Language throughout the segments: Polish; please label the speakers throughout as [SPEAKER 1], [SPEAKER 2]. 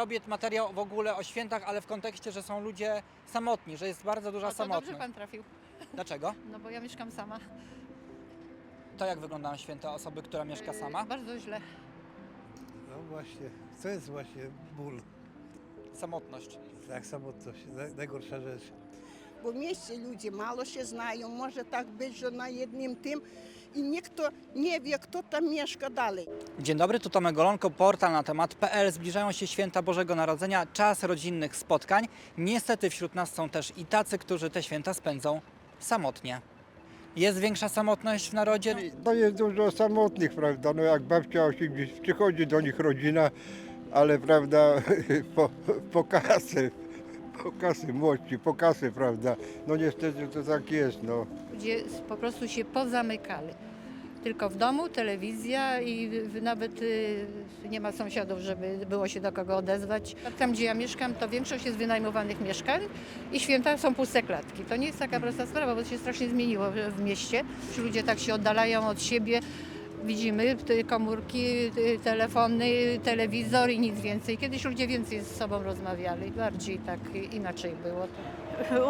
[SPEAKER 1] Robię materiał w ogóle o świętach, ale w kontekście, że są ludzie samotni, że jest bardzo duża
[SPEAKER 2] O, to
[SPEAKER 1] samotność.
[SPEAKER 2] dobrze pan trafił,
[SPEAKER 1] Dlaczego?
[SPEAKER 2] no bo ja mieszkam sama.
[SPEAKER 1] To jak wyglądają święta osoby, która mieszka sama?
[SPEAKER 2] Yy, Bardzo źle.
[SPEAKER 3] No właśnie, to jest właśnie ból,
[SPEAKER 1] Samotność.
[SPEAKER 3] tak samotność, naj- najgorsza rzecz
[SPEAKER 4] Бо в місті люди мало ще знають, може так бути, що на jednym tym i ніхто не wie, kto tam mieszka dalej.
[SPEAKER 1] Dzień dobry, tu Tomek Golonko, portal na temat.pl. Zbliżają się święta Bożego Narodzenia, czas rodzinnych spotkań. Niestety wśród nas są też i tacy, którzy te święta spędzą samotnie. Jest większa samotność w narodzie?
[SPEAKER 5] To jest dużo samotnych, prawda? No jak babcia 80, przychodzi do nich rodzina, ale prawda, po, po kasę, po kasy młodsi, po kasy, prawda? No niestety to tak jest, no.
[SPEAKER 2] Ludzie po prostu się pozamykali. Tylko w domu, telewizja i nawet y, nie ma sąsiadów, żeby było się do kogo odezwać. Tam, gdzie ja mieszkam, to większość jest wynajmowanych mieszkań i święta są puste klatki. To nie jest taka prosta sprawa, bo to się strasznie zmieniło w- mieście. Ci ludzie tak się oddalają od siebie. Widzimy te komórki, te telefony, telewizor i nic więcej. Kiedyś ludzie więcej z sobą rozmawiali, bardziej tak inaczej było.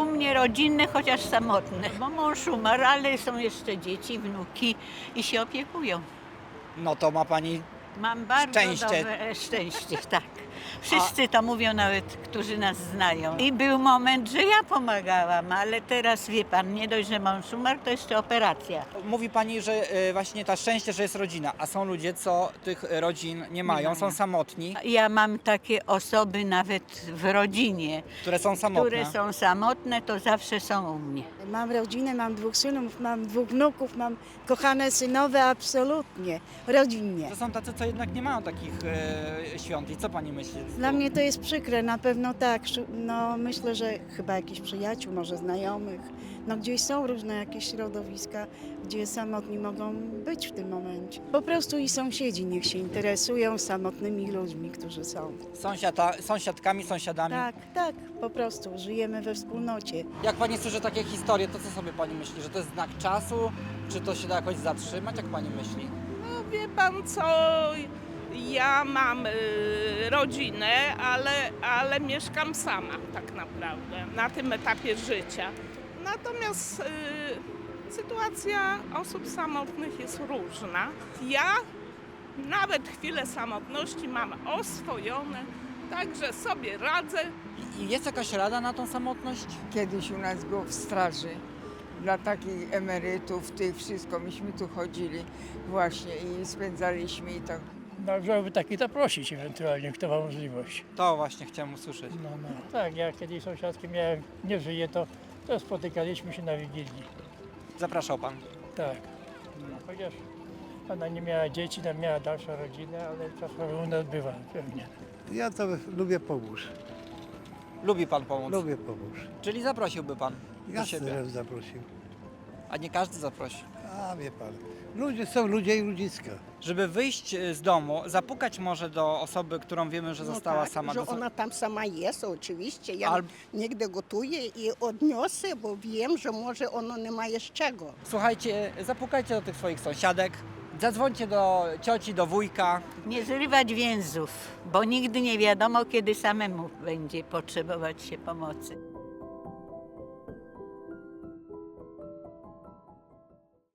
[SPEAKER 6] U mnie rodzinne, chociaż samotne, bo mąż umarł, ale są jeszcze dzieci, wnuki i się opiekują.
[SPEAKER 1] No to ma pani
[SPEAKER 6] Mam bardzo
[SPEAKER 1] Szczęście.
[SPEAKER 6] dobre szczęście, tak. Wszyscy to mówią nawet, którzy nas znają. I był moment, że ja pomagałam, ale teraz wie pan, nie dość, że mąż umarł, to jeszcze operacja.
[SPEAKER 1] Mówi pani, że y, właśnie ta szczęście, że jest rodzina, a są ludzie, co tych rodzin nie mają,
[SPEAKER 6] mają.
[SPEAKER 1] są samotni,
[SPEAKER 6] Ja mam takie osoby nawet w rodzinie,
[SPEAKER 1] które są samotne.
[SPEAKER 6] które są samotne, to zawsze są u mnie.
[SPEAKER 7] Mam rodzinę, mam dwóch synów, mam dwóch wnuków, mam kochane synowe, absolutnie, rodzinnie.
[SPEAKER 1] To są tacy, co jednak nie mają takich e, świąt. I co pani myśli?
[SPEAKER 7] Dla mnie to jest przykre, na pewno tak. No, myślę, że chyba jakichś przyjaciół, może znajomych. No gdzieś są różne jakieś środowiska, gdzie samotni mogą być w tym momencie. Po prostu i sąsiedzi niech się interesują samotnymi ludźmi, którzy są.
[SPEAKER 1] Sąsiada, sąsiadkami, sąsiadami.
[SPEAKER 7] Tak, tak, po prostu żyjemy we wspólnocie.
[SPEAKER 1] Jak pani słyszy takie historie, to co sobie pani myśli? Że to jest znak czasu? Czy to się da jakoś zatrzymać? Jak pani myśli?
[SPEAKER 8] No wie pan co, ja mam y, rodzinę, ale, ale mieszkam sama tak naprawdę na tym etapie życia. Natomiast y, sytuacja osób samotnych jest różna. Ja nawet chwilę samotności mam oswojone, także sobie radzę.
[SPEAKER 1] I- jest jakaś rada na tą samotność?
[SPEAKER 9] Kiedyś u nas było w straży dla takich emerytów, tych wszystko, myśmy tu chodzili właśnie i spędzaliśmy i to.
[SPEAKER 10] Należałoby takich zaprosić ewentualnie, kto ma możliwość.
[SPEAKER 1] To właśnie chciałem usłyszeć.
[SPEAKER 10] No, no. Tak, ja kiedyś sąsiadki miałem, nie żyje, to, to spotykaliśmy się na Wigilii.
[SPEAKER 1] Zapraszał pan.
[SPEAKER 10] Tak. No, chociaż ona nie miała dzieci, tam miała dalszą rodzinę, ale czasem u nas bywa pewnie.
[SPEAKER 3] Ja to lubię pomóż,
[SPEAKER 1] Lubi pan pomóc.
[SPEAKER 3] lubię pomóż.
[SPEAKER 1] Czyli zaprosiłby pan do
[SPEAKER 3] Jasne,
[SPEAKER 1] siebie.
[SPEAKER 3] że zaprosił.
[SPEAKER 1] A nie każdy zaprosi.
[SPEAKER 3] A wie pan, ludzie są ludzie i ludziska.
[SPEAKER 1] Żeby wyjść e, z domu, zapukać może do osoby, którą wiemy, że
[SPEAKER 4] No
[SPEAKER 1] została
[SPEAKER 4] tak,
[SPEAKER 1] sama.
[SPEAKER 4] że
[SPEAKER 1] Do-
[SPEAKER 4] ona tam sama jest, oczywiście. Ja
[SPEAKER 1] Al-
[SPEAKER 4] nigdy gotuję i odniosę, bo wiem, że może ono nie ma z czego.
[SPEAKER 1] Słuchajcie, zapukajcie do tych swoich sąsiadek, zadzwońcie do cioci, do wujka.
[SPEAKER 6] Nie zrywać więzów, bo nigdy nie wiadomo, kiedy samemu będzie potrzebować się pomocy.